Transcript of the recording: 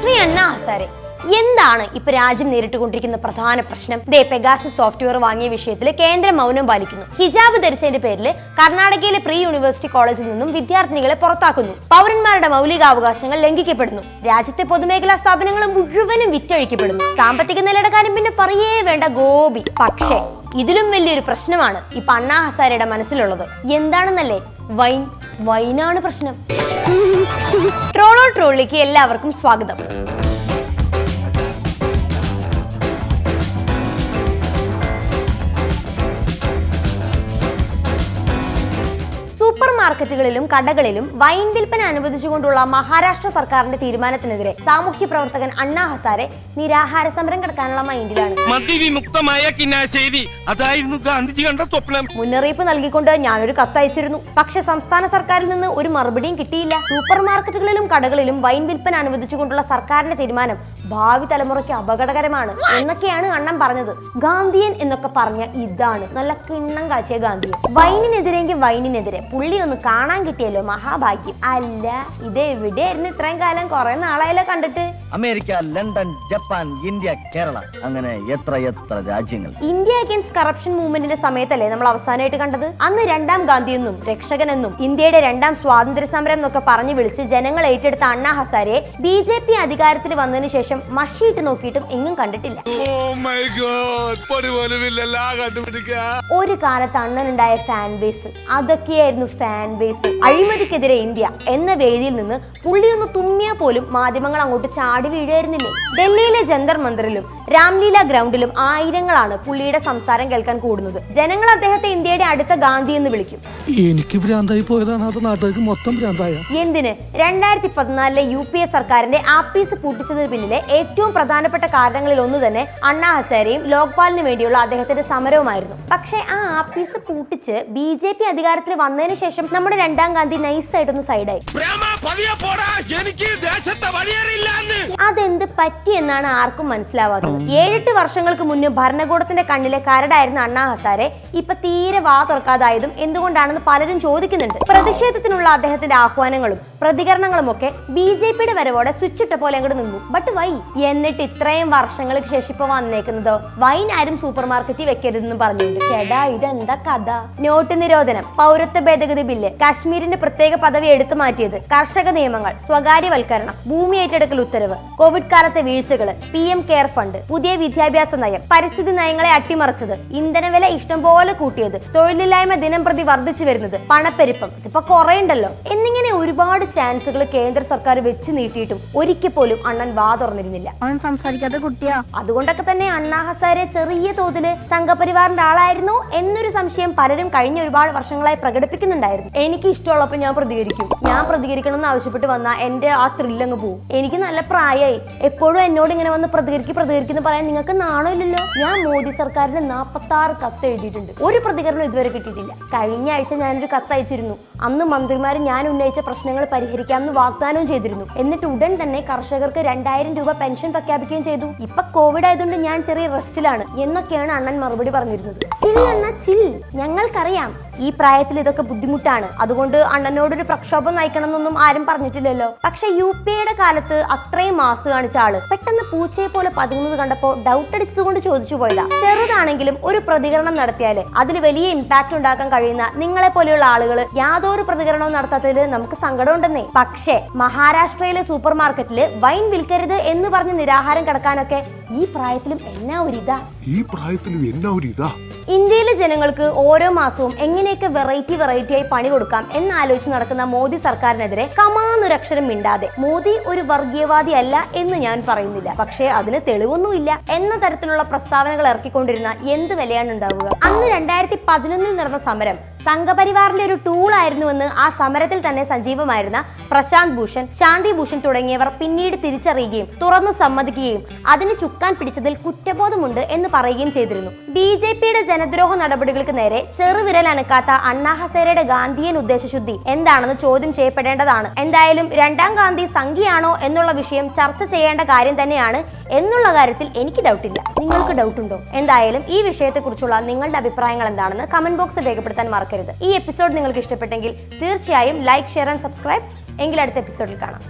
ശ്രീ അണ്ണാ ഹസാരെ എന്താണ് ഇപ്പൊ രാജ്യം നേരിട്ടുകൊണ്ടിരിക്കുന്ന പ്രധാന പ്രശ്നം? ദേ പെഗാസസ് സോഫ്റ്റ്വെയർ വാങ്ങിയ വിഷയത്തിൽ കേന്ദ്രം മൗനം പാലിക്കുന്നു. ഹിജാബ് ധരിച്ചതിന്റെ പേരിൽ കർണാടകയിലെ പ്രീ യൂണിവേഴ്സിറ്റി കോളേജിൽ നിന്നും വിദ്യാർത്ഥികളെ പുറത്താക്കുന്നു. പൗരന്മാരുടെ മൗലികാവകാശങ്ങൾ ലംഘിക്കപ്പെടുന്നു. രാജ്യത്തെ പൊതുമേഖലാ സ്ഥാപനങ്ങൾ മുഴുവനും വിറ്റഴിക്കപ്പെടുന്നു. സാമ്പത്തിക നിലയുടെ കാര്യം പിന്നെ പറയേ വേണ്ട ഗോപി. പക്ഷേ ഇതിലും വലിയൊരു പ്രശ്നമാണ് ഇപ്പൊ അണ്ണാ ഹസാരയുടെ മനസ്സിലുള്ളത്. എന്താണെന്നല്ലേ? വൈൻ വൈനാണ് പ്രശ്നം. ട്രോളോ ട്രോളിലേക്ക് എല്ലാവർക്കും സ്വാഗതം. മാർക്കറ്റുകളിലും കടകളിലും വൈൻ വിൽപ്പന അനുവദിച്ചുകൊണ്ടുള്ള മഹാരാഷ്ട്ര സർക്കാരിന്റെ തീരുമാനത്തിനെതിരെ സാമൂഹ്യ പ്രവർത്തകൻ അണ്ണാ ഹസാരെ നിരാഹാര സമരം കിടക്കാനുള്ള മൈൻഡിലാണ്. മദ്യവിമുക്തമായ കിന്നാശ്ശേരി അതായിരുന്നു ഗാന്ധിജി കണ്ട സ്വപ്നം. മുന്നറിയിപ്പ് നൽകിക്കൊണ്ട് ഞാനൊരു കത്തയച്ചിരുന്നു. പക്ഷെ സംസ്ഥാന സർക്കാരിൽ നിന്ന് ഒരു മറുപടിയും കിട്ടിയില്ല. സൂപ്പർ മാർക്കറ്റുകളിലും കടകളിലും വൈൻ വിൽപ്പന അനുവദിച്ചുകൊണ്ടുള്ള സർക്കാരിന്റെ തീരുമാനം ഭാവി തലമുറയ്ക്ക് അപകടകരമാണ് എന്നൊക്കെയാണ് അണ്ണൻ പറഞ്ഞത്. ഗാന്ധിയൻ എന്നൊക്കെ പറഞ്ഞ ഇതാണ്. നല്ല കിണ്ണം കാച്ചിയ ഗാന്ധിയൻ. വൈനിനെതിരെങ്കിൽ വൈനിനെതിരെ. പുള്ളി ഒന്ന് കാണാൻ കിട്ടിയല്ലോ മഹാഭാഗ്യം. അല്ല ഇത് എവിടെയായിരുന്നു ഇത്രയും കാലം? കുറെ നാളായല്ലോ കണ്ടിട്ട്. America London Japan India Kerala. അങ്ങനെ എത്ര എത്ര രാജ്യങ്ങൾ. ഇന്ത്യ അഗേൻസ്റ്റ് കറപ്ഷൻ മൂവ്മെന്റിന്റെ സമയത്തല്ലേ നമ്മൾ അവസാനമായിട്ട് കണ്ടത്? അന്ന് രണ്ടാം ഗാന്ധി ഗാന്ധിയെന്നും രക്ഷകനെന്നും ഇന്ത്യയുടെ രണ്ടാം സ്വാതന്ത്ര്യ സമരം എന്നൊക്കെ പറഞ്ഞു വിളിച്ച് ജനങ്ങൾ ഏറ്റെടുത്ത അണ്ണാ ഹസാരെ ബി ജെ പി അധികാരത്തിൽ വന്നതിന് ശേഷം മഷിയിട്ട് നോക്കിയിട്ടും എങ്ങും കണ്ടിട്ടില്ല. ഓ മൈ ഗോഡ് പൊടി പോലും ഒരു കാലത്ത് അണ്ണനുണ്ടായ ഫാൻ ബേസ് അതൊക്കെയായിരുന്നു ഫാൻ ബേസ് അഴിമതിക്കെതിരെ ഇന്ത്യ എന്ന വേദിയിൽ നിന്ന് പുള്ളി ഒന്ന് തുമ്മിയാ പോലും മാധ്യമങ്ങൾ അങ്ങോട്ട് ചാടി വീഴുമായിരുന്നില്ലേ ഡൽഹിയിലെ ജന്തർ മന്ദിറിലും രാംലീല ഗ്രൗണ്ടിലും ആയിരങ്ങളാണ് പുള്ളിയുടെ സംസാരം കേൾക്കാൻ കൂടുന്നത്. ജനങ്ങൾ അദ്ദേഹത്തെ ഇന്ത്യയുടെ അടുത്ത ഗാന്ധി എന്ന് വിളിക്കും. എനിക്ക് ഭ്രാന്തായി പോയതാണ് അത്. നാട്ടുകാർക്ക് മൊത്തം ഭ്രാന്തായ. എന്തിന്? രണ്ടായിരത്തി പതിനാലിലെ യു പി എ സർക്കാരിന്റെ ആപ്പീസ് പൂട്ടിച്ചതിന് പിന്നിലെ ഏറ്റവും പ്രധാനപ്പെട്ട കാരണങ്ങളിൽ ഒന്ന് തന്നെ അണ്ണാ ഹസാരെയും ലോക്പാലിന് വേണ്ടിയുള്ള അദ്ദേഹത്തിന്റെ സമരവുമായിരുന്നു. പക്ഷേ ആ ആപ്പീസ് പൂട്ടിച്ച് ബി ജെ പി അധികാരത്തിൽ വന്നതിന് ശേഷം നമ്മുടെ രണ്ടാം ഗാന്ധി നൈസായിട്ടൊന്ന് സൈഡായി. എനിക്ക് ദേശത്തെ അതെന്ത് പറ്റി എന്നാണ് ആർക്കും മനസ്സിലാവാത്തത്. ഏഴെട്ട് വർഷങ്ങൾക്ക് മുന്നേ ഭരണകൂടത്തിന്റെ കണ്ണിലെ കരടായിരുന്ന അണ്ണാ ഹസാരെ ഇപ്പൊ തീരെ വാ തുറക്കാതായതും എന്തുകൊണ്ടാണെന്ന് പലരും ചോദിക്കുന്നുണ്ട്. പ്രതിഷേധത്തിനുള്ള അദ്ദേഹത്തിന്റെ ആഹ്വാനങ്ങളും പ്രതികരണങ്ങളും ഒക്കെ ബി ജെ പിയുടെ വരവോടെ സ്വിച്ചിട്ട പോലെ അങ്ങോട്ട് നിന്നു. ബട്ട് വൈ എന്നിട്ട് ഇത്രയും വർഷങ്ങൾക്ക് ശേഷം ഇപ്പൊ വന്നേക്കുന്നത് വൈൻ ആരും സൂപ്പർ മാർക്കറ്റിൽ വെക്കരുതെന്ന് പറഞ്ഞിട്ടുണ്ട് കേടാ ഇതെന്താ കഥ? നോട്ട് നിരോധനം. പൗരത്വ ഭേദഗതി ബില്ല്. കാശ്മീരിന്റെ പ്രത്യേക പദവി എടുത്തു മാറ്റിയത് കർഷക നിയമങ്ങൾ സ്വകാര്യവൽക്കരണം ഭൂമി ഏറ്റെടുക്കൽ ഉത്തരവ് കോവിഡ് കാലത്തെ വീഴ്ചകൾ പി എം കെയർ ഫണ്ട് പുതിയ വിദ്യാഭ്യാസ നയം പരിസ്ഥിതി നയങ്ങളെ അട്ടിമറിച്ചത് ഇന്ധനവില ഇഷ്ടംപോലെ കൂട്ടിയത് തൊഴിലില്ലായ്മ ദിനം പ്രതി വർദ്ധിച്ചു വരുന്നത് പണപ്പെരുപ്പം ഇതിപ്പോ കുറയുണ്ടല്ലോ. എന്നിങ്ങനെ ഒരുപാട് ചാൻസുകൾ കേന്ദ്ര സർക്കാർ വെച്ച് നീട്ടിയിട്ടും ഒരിക്കൽ പോലും അണ്ണൻ വാ തുറന്നിരുന്നില്ല. അവൻ സംസാരിക്കാത്ത കുട്ടിയാ. അതുകൊണ്ടൊക്കെ തന്നെ അണ്ണാ ഹസാരെ ചെറിയ തോതിൽ സംഘപരിവാറിന്റെ ആളായിരുന്നു എന്നൊരു സംശയം പലരും കഴിഞ്ഞ ഒരുപാട് വർഷങ്ങളായി പ്രകടിപ്പിക്കുന്നുണ്ടായിരുന്നു. എനിക്ക് ഇഷ്ടമുള്ളപ്പോൾ ഞാൻ പ്രതികരിക്കും. ഞാൻ പ്രതികരിക്കണം എന്ന് ആവശ്യപ്പെട്ട് വന്ന എന്റെ ആ ത്രില്ലങ്ങ് പോകും എനിക്ക് നല്ല പ്രായമായി എപ്പോഴും എന്നോട് ഇങ്ങനെ വന്ന് പ്രതികരിക്കും പ്രതികരിക്കുന്നു പറയാൻ നിങ്ങൾക്ക് നാണോ ഇല്ലല്ലോ? ഞാൻ മോദി സർക്കാരിന് നാൽപ്പത്തി ആറ് കത്ത് എഴുതിയിട്ടുണ്ട്. ഒരു പ്രതികരണം ഇതുവരെ കിട്ടിയിട്ടില്ല. കഴിഞ്ഞ ആഴ്ച ഞാനൊരു കത്ത് അയച്ചിരുന്നു. അന്ന് മന്ത്രിമാർ ഞാൻ ഉന്നയിച്ച പ്രശ്നങ്ങൾ പരിഹരിക്കാമെന്ന് വാഗ്ദാനവും ചെയ്തിരുന്നു. എന്നിട്ട് ഉടൻ തന്നെ കർഷകർക്ക് രണ്ടായിരം രൂപ പെൻഷൻ പ്രഖ്യാപിക്കുകയും ചെയ്തു. ഇപ്പൊ കോവിഡ് ആയതുകൊണ്ട് ഞാൻ ചെറിയ റെസ്റ്റിലാണ് എന്നൊക്കെയാണ് അണ്ണൻ മറുപടി പറഞ്ഞിരുന്നത്. ചിൽ അണ്ണ ചിൽ. ഞങ്ങൾക്കറിയാം. ഈ പ്രായത്തിൽ ഇതൊക്കെ ബുദ്ധിമുട്ടാണ്. അതുകൊണ്ട് അണ്ണനോടൊരു പ്രക്ഷോഭം നയിക്കണം എന്നൊന്നും ആരും പറഞ്ഞിട്ടില്ലല്ലോ. പക്ഷെ യു പി എയുടെ കാലത്ത് അത്രയും മാസ് കാണിച്ച ആൾ. പെട്ടെന്ന് പൂച്ചയെ പോലെ പതുങ്ങുന്നത് കണ്ടപ്പോ ഡൗട്ട് അടിച്ചതുകൊണ്ട് ചോദിച്ചു പോയതാ. ചെറുതാണെങ്കിലും ഒരു പ്രതികരണം നടത്തിയാൽ അതിൽ വലിയ ഇമ്പാക്ട് ഉണ്ടാക്കാൻ കഴിയുന്ന നിങ്ങളെ പോലെയുള്ള ആളുകൾ യാതൊരു പ്രതികരണവും നടത്താത്തതിൽ നമുക്ക് സങ്കടമുണ്ടെന്നേ. പക്ഷേ മഹാരാഷ്ട്രയിലെ സൂപ്പർ മാർക്കറ്റിൽ വൈൻ വിൽക്കരുത് എന്ന് പറഞ്ഞ് നിരാഹാരം കിടക്കാനൊക്കെ ഈ പ്രായത്തിലും എന്നാ ഒരു ഇതാ ഈ പ്രായത്തിലും എന്നാ ഒരു ഇതാ ഇന്ത്യയിലെ ജനങ്ങൾക്ക് ഓരോ മാസവും എങ്ങനെയൊക്കെ വെറൈറ്റി വെറൈറ്റി ആയി പണി കൊടുക്കാം എന്നാലോചിച്ച് നടക്കുന്ന മോദി സർക്കാരിനെതിരെ കമാന്നൊരക്ഷരം മിണ്ടാതെ മോദി ഒരു വർഗീയവാദി അല്ല എന്ന് ഞാൻ പറയുന്നില്ല. പക്ഷേ അതിന് തെളിവൊന്നുമില്ല. എന്ന തരത്തിലുള്ള പ്രസ്താവനകൾ ഇറക്കിക്കൊണ്ടിരുന്ന എന്ത് വിലയാണ് ഉണ്ടാവുക? അന്ന് രണ്ടായിരത്തി പതിനൊന്നിൽ നടന്ന സമരം സംഘപരിവാറിന്റെ ഒരു ടൂൾ ആയിരുന്നുവെന്ന് ആ സമരത്തിൽ തന്നെ സജീവമായിരുന്ന പ്രശാന്ത് ഭൂഷൺ ശാന്തി ഭൂഷൺ തുടങ്ങിയവർ പിന്നീട് തിരിച്ചറിയുകയും തുറന്നു സമ്മതിക്കുകയും അതിന് ചുക്കാൻ പിടിച്ചതിൽ കുറ്റബോധമുണ്ട് എന്ന് പറയുകയും ചെയ്തിരുന്നു. ബി ജെ പിയുടെ ജനദ്രോഹ നടപടികൾക്ക് നേരെ ചെറുവിരൽ അനക്കാത്ത അണ്ണാ ഹസേരയുടെ ഗാന്ധിയൻ ഉദ്ദേശശുദ്ധി എന്താണെന്ന് ചോദ്യം ചെയ്യപ്പെടേണ്ടതാണ്. എന്തായാലും രണ്ടാം ഗാന്ധി സംഖ്യയാണോ എന്നുള്ള വിഷയം ചർച്ച ചെയ്യേണ്ട കാര്യം തന്നെയാണ് എന്നുള്ള കാര്യത്തിൽ എനിക്ക് ഡൗട്ടില്ല. നിങ്ങൾക്ക് ഡൗട്ട് ഉണ്ടോ എന്തായാലും ഈ വിഷയത്തെക്കുറിച്ചുള്ള നിങ്ങളുടെ അഭിപ്രായങ്ങൾ എന്താണെന്ന് കമന്റ് ബോക്സിൽ രേഖപ്പെടുത്താൻ മറക്കരുത്. മറക്കരുത്. ഈ എപ്പിസോഡ് നിങ്ങൾക്ക് ഇഷ്ടപ്പെട്ടെങ്കിൽ തീർച്ചയായും ലൈക്ക് ഷെയർ ആൻഡ് സബ്സ്ക്രൈബ് എങ്കിൽ അടുത്ത എപ്പിസോഡിൽ കാണാം.